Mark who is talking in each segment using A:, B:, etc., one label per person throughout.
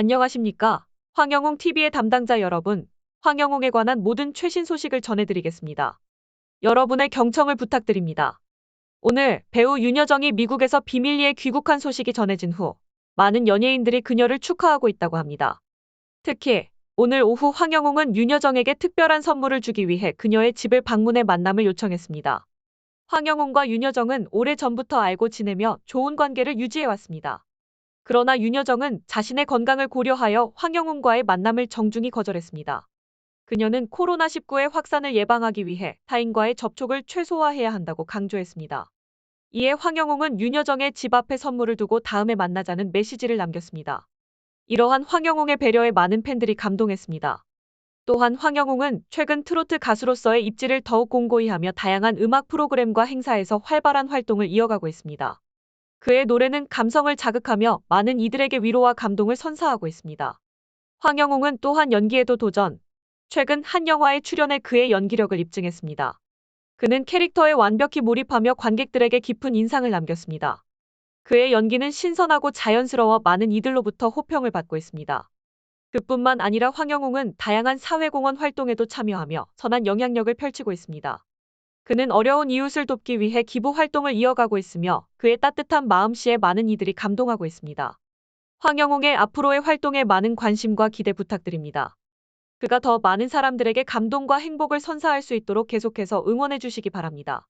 A: 안녕하십니까? 황영웅 TV의 담당자 여러분, 황영웅에 관한 모든 최신 소식을 전해드리겠습니다. 여러분의 경청을 부탁드립니다. 오늘 배우 윤여정이 미국에서 비밀리에 귀국한 소식이 전해진 후 많은 연예인들이 그녀를 축하하고 있다고 합니다. 특히 오늘 오후 황영웅은 윤여정에게 특별한 선물을 주기 위해 그녀의 집을 방문해 만남을 요청했습니다. 황영웅과 윤여정은 오래 전부터 알고 지내며 좋은 관계를 유지해 왔습니다. 그러나 윤여정은 자신의 건강을 고려하여 황영웅과의 만남을 정중히 거절했습니다. 그녀는 코로나19의 확산을 예방하기 위해 타인과의 접촉을 최소화해야 한다고 강조했습니다. 이에 황영웅은 윤여정의 집 앞에 선물을 두고 다음에 만나자는 메시지를 남겼습니다. 이러한 황영웅의 배려에 많은 팬들이 감동했습니다. 또한 황영웅은 최근 트로트 가수로서의 입지를 더욱 공고히 하며 다양한 음악 프로그램과 행사에서 활발한 활동을 이어가고 있습니다. 그의 노래는 감성을 자극하며 많은 이들에게 위로와 감동을 선사하고 있습니다. 황영웅은 또한 연기에도 도전. 최근 한 영화에 출연해 그의 연기력을 입증했습니다. 그는 캐릭터에 완벽히 몰입하며 관객들에게 깊은 인상을 남겼습니다. 그의 연기는 신선하고 자연스러워 많은 이들로부터 호평을 받고 있습니다. 그뿐만 아니라 황영웅은 다양한 사회공헌 활동에도 참여하며 선한 영향력을 펼치고 있습니다. 그는 어려운 이웃을 돕기 위해 기부 활동을 이어가고 있으며 그의 따뜻한 마음씨에 많은 이들이 감동하고 있습니다. 황영웅의 앞으로의 활동에 많은 관심과 기대 부탁드립니다. 그가 더 많은 사람들에게 감동과 행복을 선사할 수 있도록 계속해서 응원해 주시기 바랍니다.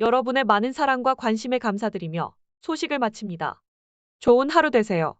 A: 여러분의 많은 사랑과 관심에 감사드리며 소식을 마칩니다. 좋은 하루 되세요.